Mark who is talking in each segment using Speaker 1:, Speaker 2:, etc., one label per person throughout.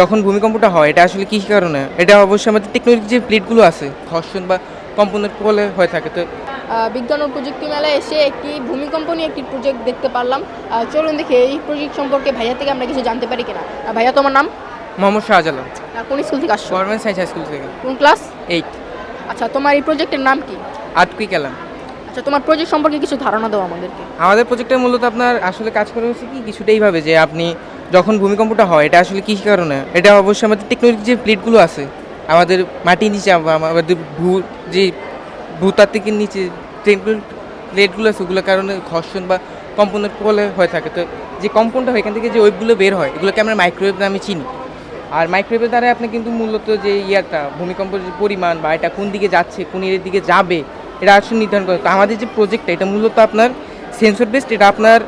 Speaker 1: যখন ভূমিকম্পটা হয় এটা আসলে কী কারণে? এটা অবশ্যই আমাদের টেকনোলজি যে প্লেটগুলো আছে ঘর্ষণ বা কম্পনের ফলে হয়ে থাকে তো
Speaker 2: বিজ্ঞান ও প্রযুক্তি মেলায় এসে একটি ভূমিকম্প নিয়ে একটি প্রজেক্ট দেখতে পারলাম। চলুন দেখি এই প্রজেক্ট সম্পর্কে ভাইয়া থেকে আমরা কিছু জানতে পারি কিনা। ভাইয়া তোমার নাম?
Speaker 1: মোহাম্মদ শাহজালাল।
Speaker 2: কোন স্কুল থেকে আসছো?
Speaker 1: গভর্নমেন্ট সায়েন্স হাই স্কুল থেকে।
Speaker 2: কোন ক্লাস
Speaker 1: এইট
Speaker 2: আচ্ছা তোমার এই প্রজেক্টের নাম কি?
Speaker 1: আটকুই গেলাম
Speaker 2: আচ্ছা তোমার প্রজেক্ট সম্পর্কে কিছু ধারণা দাও আমাদেরকে।
Speaker 1: আমাদের প্রজেক্টটা মূলত আপনার আসলে কাজ করে হচ্ছে কি কিছুটা এইভাবে যে আপনি যখন ভূমিকম্পটা হয়, এটা আসলে কী কারণে? এটা অবশ্যই আমাদের টেকনোলজি যে প্লেটগুলো আছে, আমাদের মাটির নিচে আমাদের ভূ, যে ভূতাত্ত্বিকের নিচে প্লেটগুলো আছে, ওগুলোর কারণে ঘর্ষণ বা কম্পনের ফলে হয়ে থাকে। তো যে কম্পনটা হয়, এখান থেকে যে ওয়েবগুলো বের হয়, এগুলোকে আমরা মাইক্রোওয়েভ নামে চিনি। আর মাইক্রোওয়েভের দ্বারা আপনি কিন্তু মূলত যে ইয়াটা, ভূমিকম্পের যে পরিমাণ বা এটা কোন দিকে যাচ্ছে, কোন এর দিকে যাবে, এটা আসলে নির্ধারণ করে। তো আমাদের যে প্রজেক্টটা এটা মূলত আপনার সেন্সর বেসড এটা আপনার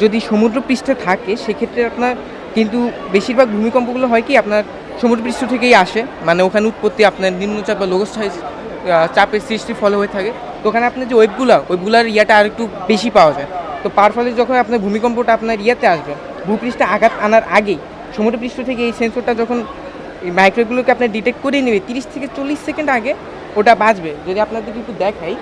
Speaker 1: যদি সমুদ্র পৃষ্ঠে থাকে সেক্ষেত্রে আপনার কিন্তু বেশিরভাগ ভূমিকম্পগুলো হয় কি আপনার সমুদ্রপৃষ্ঠ থেকেই আসে। মানে ওখানে উৎপত্তি আপনার নিম্নচাপ বা লঘুস্থায়ী আহ, চাপের সৃষ্টি ফলে হয়ে থাকে। তো ওখানে আপনার যে ওয়েবগুলো ওয়েবগুলোর ইয়াটা আর একটু বেশি পাওয়া যায়। তো পার ফলে যখন আপনার ভূমিকম্পটা আপনার ইয়াতে আসবে ভূপৃষ্ঠে আঘাত আনার আগেই সমুদ্রপৃষ্ঠ থেকে এই সেন্সরটা যখন এই মাইক্রোগুলোকে আপনার ডিটেক্ট করে নেবে তিরিশ থেকে চল্লিশ সেকেন্ড আগে ওটা বাঁচবে। যদি আপনাদেরকে একটু দেখাই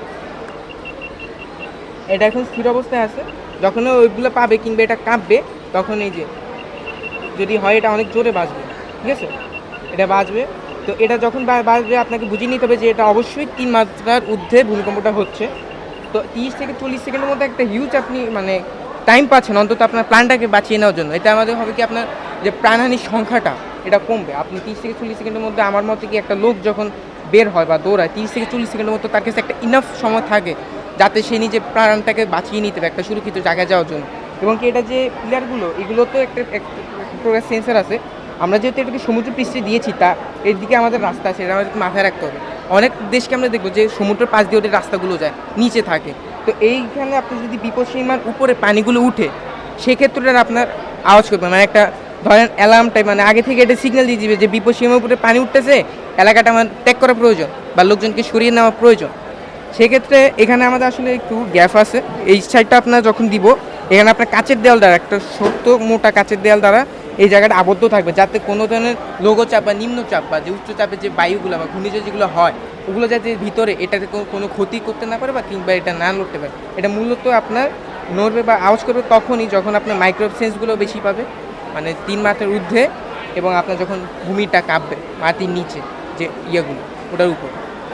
Speaker 1: এটা এখন স্থির অবস্থায় আছে। যখন ওইগুলো পাবে কিংবা এটা কাঁপবে, তখন এই যে যদি হয় এটা অনেক জোরে বাজবে, ঠিক আছে? এটা বাজবে। তো এটা যখন বাজবে, আপনাকে বুঝিয়ে নিতে হবে যে এটা অবশ্যই তিন মাত্রার ঊর্ধ্বে ভূমিকম্পটা হচ্ছে। তো তিরিশ থেকে চল্লিশ সেকেন্ডের মধ্যে একটা হিউজ আপনি মানে টাইম পাচ্ছেন, অন্তত আপনার প্রাণটাকে বাঁচিয়ে নেওয়ার জন্য। এটা আমাদের হবে কি আপনার যে প্রাণহানির সংখ্যাটা, এটা কমবে। আপনি তিরিশ থেকে চল্লিশ সেকেন্ডের মধ্যে আমার মতে কি একটা লোক যখন বের হয় বা দৌড়ায়, তিরিশ থেকে চল্লিশ সেকেন্ডের মতো তার কাছে একটা ইনাফ সময় থাকে যাতে সে নিজে প্রাণটাকে বাঁচিয়ে নিতে পারে, একটা সুরক্ষিত জায়গায় যাওয়ার জন্য। এবং কি এটা যে পিলারগুলো এগুলো তো একটা একটা সেন্সার আছে। আমরা যেহেতু এটাকে সমুদ্র পৃষ্ঠে দিয়েছি, তা এর দিকে আমাদের রাস্তা আছে, এটা আমাদের মাথায় রাখতে হবে। অনেক দেশকে আমরা দেখব যে সমুদ্রের পাশ দিয়ে ওদের রাস্তাগুলো যায়, নিচে থাকে। তো এইখানে আপনি যদি বিপদসীমার উপরে পানিগুলো উঠে, সেক্ষেত্রে আপনার আওয়াজ করবে। মানে একটা ধরেন অ্যালার্ম টাইপ মানে আগে থেকে এটা সিগন্যাল দিয়ে দিবে যে বিপদসীমার উপরে পানি উঠতেছে, এলাকাটা আমার ত্যাগ করা প্রয়োজন বা লোকজনকে সরিয়ে নেওয়া প্রয়োজন। সেক্ষেত্রে এখানে আমাদের আসলে একটু গ্যাপ আছে। এই সাইডটা আপনার যখন দিব, এখানে আপনার কাচের দেওয়াল দ্বারা, একটা শক্ত মোটা কাচের দেওয়াল দ্বারা এই জায়গাটা আবদ্ধ থাকবে, যাতে কোনো ধরনের লঘুচাপ বা নিম্নচাপ বা যে উচ্চচাপের যে বায়ুগুলো বা ঘূর্ণিঝড় যেগুলো হয়, ওগুলো যাতে ভিতরে এটাতে কোনো- ক্ষতি করতে না পারে বা কিংবা এটা না লড়তে পারে। এটা মূলত আপনার নড়বে বা আওয়াজ করবে তখনই যখন আপনার মাইক্রোওয়েভ সেন্সগুলো বেশি পাবে মানে তিন মাত্রার ঊর্ধ্বে এবং আপনার যখন ভূমিটা কাঁপবে মাটির নিচে যে ইয়েগুলো, ওটার উপর।